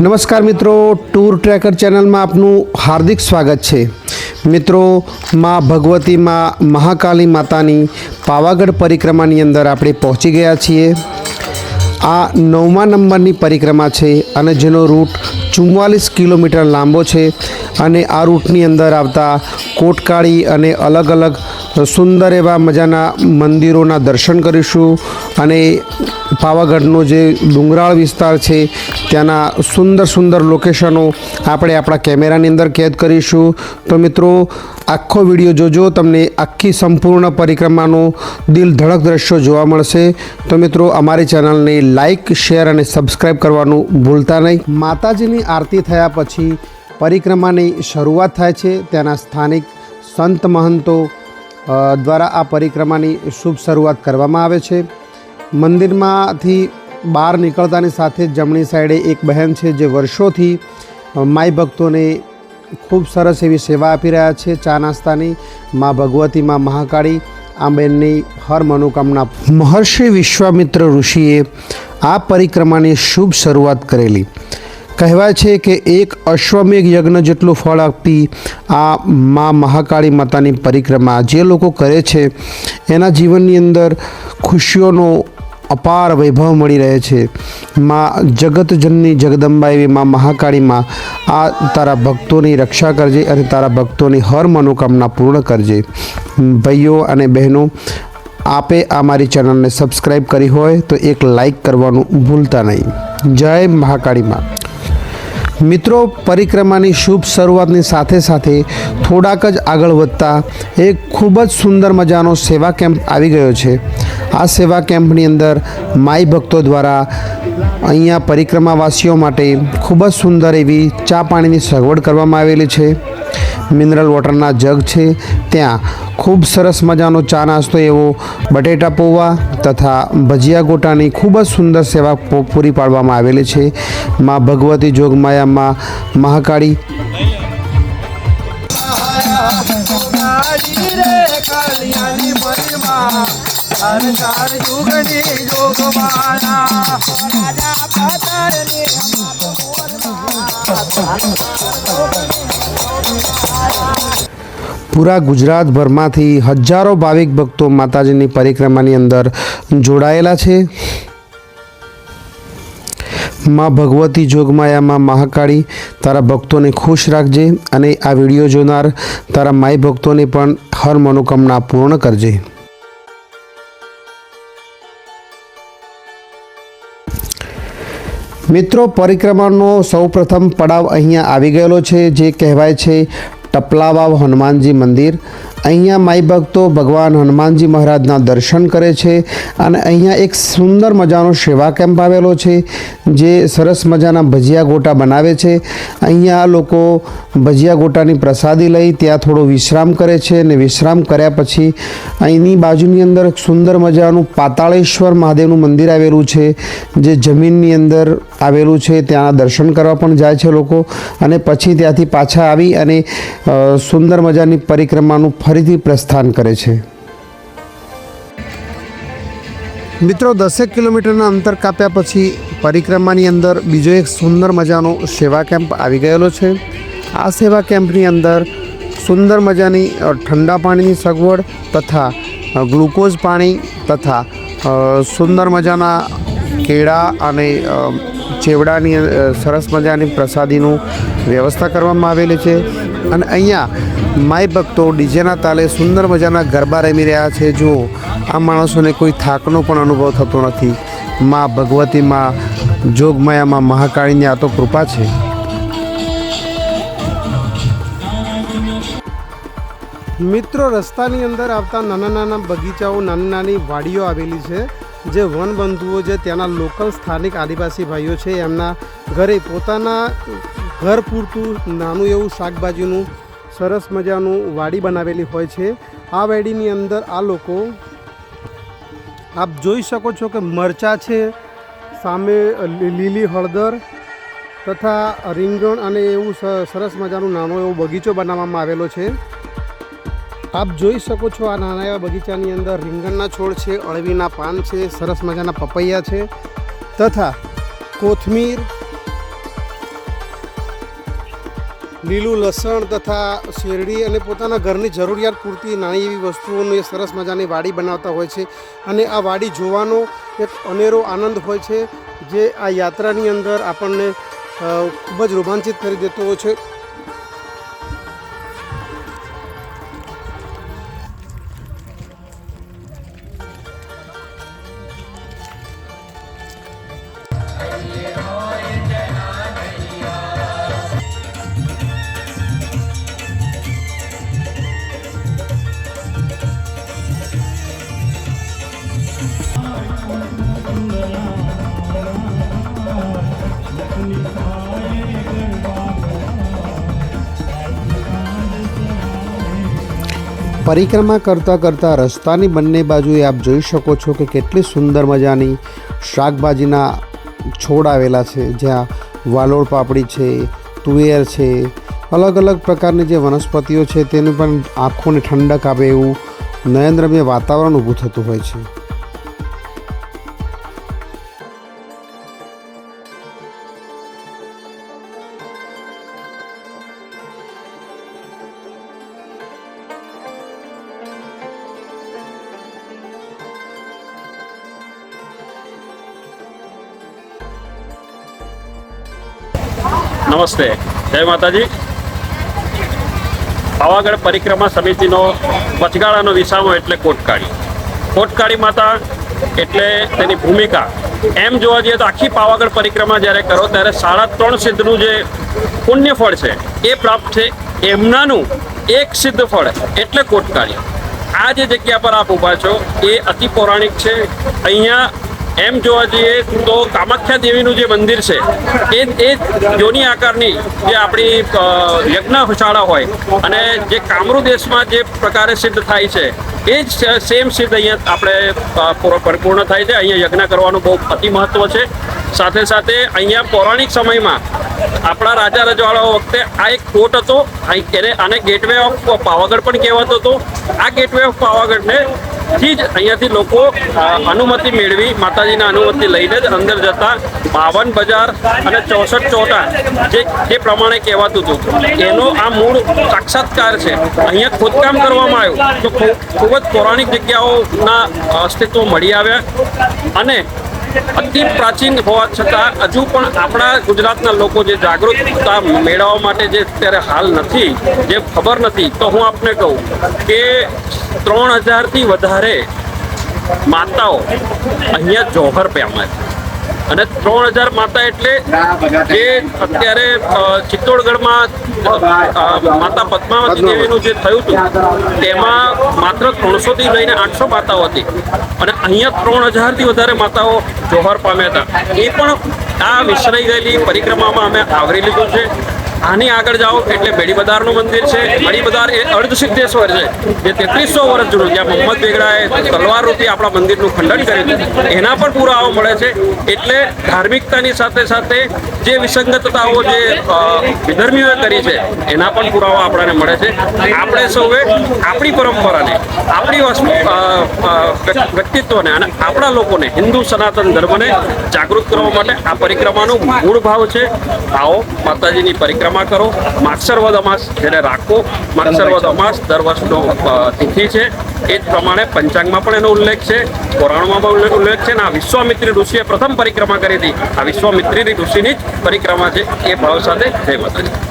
નમસ્કાર મિત્રો, tour tracker ચેનલમાં આપનું હાર્દિક સ્વાગત છે. મિત્રો, માં ભગવતી, માં મહાકાલી માતાની પાવાગઢ પરિક્રમાની અંદર આપણે પહોંચી ગયા છીએ. આ નવમા નંબરની પરિક્રમા છે અને જેનો રૂટ ચુમ્માલીસ કિલોમીટર લાંબો છે અને આ રૂટની અંદર આવતા કોટકાળી અને અલગ અલગ સુંદર એવા મજાના મંદિરોના દર્શન કરીશું અને પાવાગઢનો જે ડુંગરાળ વિસ્તાર છે ત્યાંના સુંદર સુંદર લોકેશનો આપણે આપણા કેમેરાની અંદર કેદ કરીશું. તો મિત્રો, આખો વીડિયો જોજો, તમને આખી સંપૂર્ણ પરિક્રમાનો દિલ ધડક દ્રશ્યો જોવા મળશે. તો મિત્રો, અમારી ચેનલને લાઇક શેર અને સબસ્ક્રાઈબ કરવાનું ભૂલતા નહીં. માતાજીની આરતી થયા પછી પરિક્રમાની શરૂઆત થાય છે. ત્યાંના સ્થાનિક સંત મહંતો દ્વારા આ પરિક્રમાની શુભ શરૂઆત કરવામાં આવે છે. મંદિરમાંથી બહાર નીકળતાની સાથે જ જમણી સાઈડે એક બહેન છે જે વર્ષોથી માય ભક્તોને ખૂબ સરસ એવી સેવા આપી રહ્યા છે. ચા નાસ્તાની મા ભગવતી, મા મહાકાળી, આ બહેનની હર મનોકામના મહર્ષિ વિશ્વામિત્ર ઋષિએ આ પરિક્રમાની શુભ શરૂઆત કરેલી. કહેવાય છે કે એક અશ્વમેઘ યજ્ઞ જેટલું ફળ આપતી આ મા મહાકાળી માતાની પરિક્રમા. જે લોકો કરે છે, એના જીવનની અંદર ખુશીઓનો અપાર વૈભવ મળી રહે છે. મા જગતજનની જગદંબા એવી મા મહાકાળીમાં આ તારા ભક્તોની રક્ષા કરજે અને તારા ભક્તોની હર મનોકામના પૂર્ણ કરજે. ભાઈઓ અને બહેનો, આપે આ મારી ચેનલને સબસ્ક્રાઈબ કરી હોય તો એક લાઈક કરવાનું ભૂલતા નહીં. જય મહાકાળીમાં મિત્રો, પરિક્રમાની શુભ શરૂઆતની સાથે સાથે થોડાક જ આગળ વધતા એક ખૂબ જ સુંદર મજાનો સેવા કેમ્પ આવી ગયો છે. આ સેવા કેમ્પની અંદર માઈ ભક્તો દ્વારા અહીંયા પરિક્રમાવાસીઓ માટે ખૂબ જ સુંદર એવી ચા પાણીની સગવડ કરવામાં આવેલી છે. મિનરલ વોટરના જગ છે. ત્યાં ખૂબ સરસ મજાનો ચા નાસ્તો એવો, બટેટા પૌવા તથા ભજીયા ગોટાની ખૂબ જ સુંદર સેવા પૂરી પાડવામાં આવેલી છે. માં ભગવતી જોગમાયામાં મહાકાળી. કાળી રે કાલિયાની મહિમા અરસાર જુગની જોગમાયા પૂરા ગુજરાતભરમાંથી હજારો ભાવિક ભક્તો માતાજીની પરિક્રમાની અંદર જોડાયેલા છે. માં ભગવતી જોગમાયામાં મહાકાળી, તારા ભક્તોને ખુશ રાખજે અને આ વીડિયો જોનાર તારા માય ભક્તોને પણ હર મનોકામના પૂર્ણ કરજે. મિત્રો, પરિક્રમાનો સૌપ્રથમ પડાવ અહીંયા આવી ગયેલો છે, જે કહેવાય છે ટપલાવાવ હનુમાનજી મંદિર. અહીંયા માઈ ભક્તો ભગવાન હનુમાનજી મહારાજના દર્શન કરે છે અને અહીંયા એક સુંદર મજાનો સેવા કેમ્પ આવેલો છે, જે સરસ મજાના ભજીયા ગોટા બનાવે છે. અહીંયા લોકો ભજીયા ગોટાની પ્રસાદી લઈ ત્યાં થોડો વિશ્રામ કરે છે અને વિશ્રામ કર્યા પછી અહીંની બાજુની અંદર સુંદર મજાનું પાતાળેશ્વર મહાદેવનું મંદિર આવેલું છે, જે જમીનની અંદર આવેલું છે ત્યાં દર્શન કરવા પણ જાય છે લોકો અને પછી ત્યાંથી પાછા આવી અને સુંદર મજાની પરિક્રમાનું ફરીથી પ્રસ્થાન કરે છે. મિત્રો, દસેક કિલોમીટરના અંતર કાપ્યા પછી પરિક્રમાની અંદર બીજો એક સુંદર મજાનો સેવા કેમ્પ આવી ગયેલો છે. આ સેવા કેમ્પની અંદર સુંદર મજાની ઠંડા પાણીની સગવડ તથા ગ્લુકોઝ પાણી તથા સુંદર મજાના કેળા અને ચેવડાની સરસ મજાની પ્રસાદીનું વ્યવસ્થા કરવામાં આવેલી છે. અને અહીંયા માય ભક્તો ડીજેના તાલે સુંદર મજાના ગરબા રમી રહ્યા છે. જો આ માણસોને કોઈ થાકનો પણ અનુભવ થતો નથી. મા ભગવતી મા જોગમાયામાં મહાકાળીની આ તો કૃપા છે. મિત્રો રસ્તાની અંદર આવતા નાના નાના બગીચાઓ, નાની નાની વાડીઓ આવેલી છે. જે વનબંધુઓ જે ત્યાંના લોકલ સ્થાનિક આદિવાસી ભાઈઓ છે, એમના ઘરે પોતાના ઘર પૂરતું નાનું એવું શાકભાજીનું સરસ મજાનું વાડી બનાવેલી હોય છે. આ વાડીની અંદર આ લોકો, આપ જોઈ શકો છો કે મરચાં છે, સામે લીલી હળદર તથા રીંગણ અને એવું સરસ મજાનું નાનો એવો બગીચો બનાવવામાં આવેલો છે. આપ જોઈ શકો છો આ નાના એવા બગીચાની અંદર રીંગણના છોડ છે, અળવીના પાન છે, સરસ મજાના પપૈયા છે તથા કોથમીર, લીલું લસણ તથા શેરડી અને પોતાના ઘરની જરૂરિયાત પૂરતી નાની એવી વસ્તુઓની સરસ મજાની વાડી બનાવતા હોય છે અને આ વાડી જોવાનો એક અનેરો આનંદ હોય છે જે આ યાત્રાની અંદર આપણને ખૂબ જ રોમાંચિત કરી દેતો હોય છે. પરિક્રમા કરતાં કરતાં રસ્તાની બંને બાજુએ આપ જોઈ શકો છો કે કેટલી સુંદર મજાની શાકભાજીના છોડ આવેલા છે. જ્યાં વાલોળ પાપડી છે, તુવેર છે, અલગ અલગ પ્રકારની જે વનસ્પતિઓ છે તેનું પણ આંખોને ઠંડક આપે એવું નયનરમ્ય વાતાવરણ ઊભું થતું હોય છે. નમસ્તે. જય માતાજી. પાવાગઢ પરિક્રમા સમિતિનો વચગાળાનો વિસામો એટલે કોટકાળી. કોટકાળી માતા એટલે તેની ભૂમિકા. એમ જોવા જઈએ તો આખી પાવાગઢ પરિક્રમા જ્યારે કરો ત્યારે સાડા ત્રણ સિદ્ધનું જે પુણ્ય ફળ છે એ પ્રાપ્ત છે. એમનાનું એક સિદ્ધ ફળ એટલે કોટકાળી. આ જે જગ્યા પર આપ ઊભા છો એ અતિ પૌરાણિક છે. અહીંયા એમ જોવા જઈએ તો કામાખ્યા દેવીનું જે મંદિર છે, એ એ યોની આકારની જે આપણી યજ્ઞશાળા હોય અને જે કામરૂ દેશમાં જે પ્રકારે સિદ્ધ થાય છે, એ જ સેમ સિદ્ધ અહીંયા આપણે પૂરો- પરિપૂર્ણ થાય છે. અહીંયા યજ્ઞ કરવાનું બહુ અતિ મહત્વ છે. સાથે સાથે અહીંયા પૌરાણિક સમયમાં આપણા રાજા રજવાડાઓ વખતે આ એક કોટ હતો. અહીં એને, આને ગેટવે ઓફ પાવાગઢ પણ કહેવાતો હતો. આ ગેટવે ઓફ પાવાગઢને થી જ અહીંયાથી લોકો અનુમતિ મેળવી, માતાજીના અનુમતિ લઈને જ અંદર જતા બાવન બજાર અને ચોસઠ ચોટા, જે જે પ્રમાણે કહેવાતું હતું. એનો આ મૂળ સાક્ષાત્કાર છે. અહીંયા ખોદકામ કરવામાં આવ્યું. તો ખૂબ જ પૌરાણિક જગ્યાઓના અસ્તિત્વ મળી આવ્યા. અને અતિ પ્રાચીન હોવા છતાં હજુ પણ આપણા ગુજરાતના લોકો જે જાગૃતતા મેળવવા માટે જે અત્યારે હાલ નથી, જે ખબર નથી, તો હું આપને કહું કે ત્રણ હજારથી વધારે માતાઓ અહીંયા જોહર પ્યામાં છે. અને ત્રણ હજાર માતા એટલે જે અત્યારે ચિત્તોડગઢમાં માતા પદ્માવતી. દેવીનું જે થયું હતું તેમાં માત્ર ત્રણસોથી લઈને આઠસો માતાઓ હતી. અને અહીંયા ત્રણ હજારથી વધારે માતાઓ જોહર પામ્યા હતા. એ પણ આ વિસરાઈ ગયેલી પરિક્રમામાં અમે આવરી લીધું છે. આની આગળ જાઓ એટલે બેડીબદારનું મંદિર છે. બેડીબદાર એ અર્ધ સિદ્ધેશ્વર છે. જે તેત્રીસો વર્ષ જૂનું જ્યાં મોહમ્મદ બેગડાએ તલવાર રૂપી આપણા મંદિરનું ખંડન કર્યું હતું. એના પણ પુરાવો મળે છે. એટલે ધાર્મિકતાની સાથે સાથે જે વિસંગતતાઓ જે વિધર્મીઓએ કરી છે, એના પણ પુરાવા આપણને મળે છે. આપણે સૌએ આપણી પરંપરાને, આપણી વસ્તુ વ્યક્તિત્વને અને આપણા લોકોને, હિન્દુ સનાતન ધર્મને જાગૃત કરવા માટે આ પરિક્રમાનો મૂળ ભાવ છે. આવો માતાજીની પરિક્રમા કરો. માક્ષરવદ અમાસ જેને રાખો. માક્ષરવદ અમાસ દર વર્ષનો તિથિ છે. એ જ પ્રમાણે પંચાંગમાં પણ એનો ઉલ્લેખ છે. પુરાણમાં પણ ઉલ્લેખ- ઉલ્લેખ છે. અને આ વિશ્વામિત્રી ઋષિએ પ્રથમ પરિક્રમા કરી હતી. આ વિશ્વામિત્રી ઋષિની જ પરિક્રમા છે. એ ભાવ સાથે જય માતાજી.